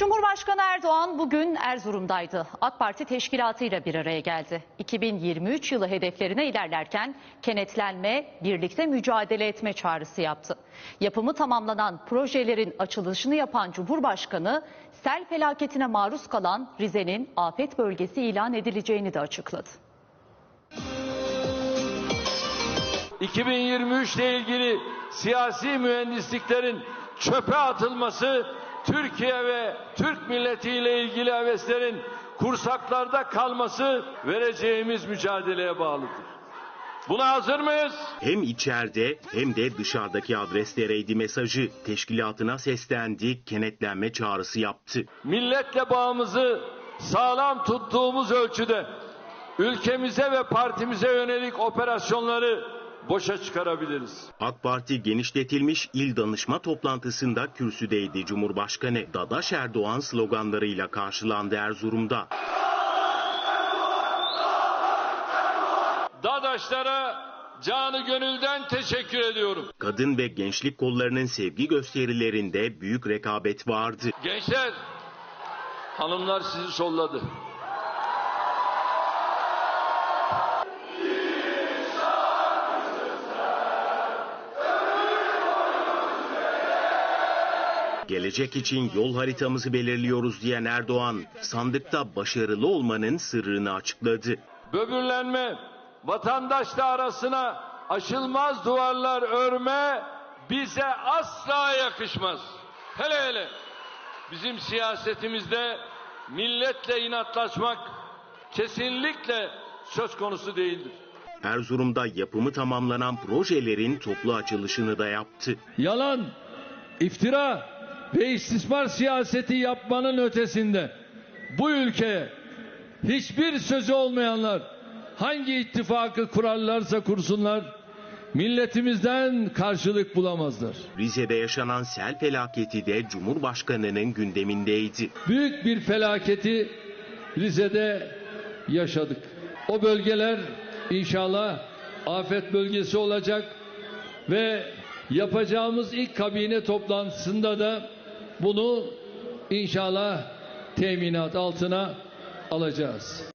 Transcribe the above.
Cumhurbaşkanı Erdoğan bugün Erzurum'daydı. AK Parti teşkilatıyla bir araya geldi. 2023 yılı hedeflerine ilerlerken kenetlenme, birlikte mücadele etme çağrısı yaptı. Yapımı tamamlanan projelerin açılışını yapan Cumhurbaşkanı, sel felaketine maruz kalan Rize'nin afet bölgesi ilan edileceğini de açıkladı. 2023 ile ilgili siyasi mühendisliklerin çöpe atılması Türkiye ve Türk milletiyle ilgili heveslerin kursaklarda kalması vereceğimiz mücadeleye bağlıdır. Buna hazır mıyız? Hem içeride hem de dışarıdaki adreslereydi mesajı. Teşkilatına seslendi, kenetlenme çağrısı yaptı. Milletle bağımızı sağlam tuttuğumuz ölçüde ülkemize ve partimize yönelik operasyonları boşa çıkarabiliriz. AK Parti genişletilmiş il danışma toplantısında kürsüdeydi Cumhurbaşkanı. Dadaş Erdoğan sloganlarıyla karşılandı Erzurum'da. Dadaşlara canı gönülden teşekkür ediyorum. Kadın ve gençlik kollarının sevgi gösterilerinde büyük rekabet vardı. Gençler, hanımlar sizi solladı. Gelecek için yol haritamızı belirliyoruz diyen Erdoğan, sandıkta başarılı olmanın sırrını açıkladı. Böbürlenme, vatandaşla arasına aşılmaz duvarlar örme bize asla yakışmaz. Hele hele bizim siyasetimizde milletle inatlaşmak kesinlikle söz konusu değildir. Erzurum'da yapımı tamamlanan projelerin toplu açılışını da yaptı. yalan, iftira ve istismar siyaseti yapmanın ötesinde bu ülkeye hiçbir sözü olmayanlar hangi ittifakı kurarlarsa kursunlar milletimizden karşılık bulamazlar. Rize'de yaşanan sel felaketi de Cumhurbaşkanı'nın gündemindeydi. Büyük bir felaketi Rize'de yaşadık. O bölgeler inşallah afet bölgesi olacak ve yapacağımız ilk kabine toplantısında da bunu inşallah teminat altına alacağız.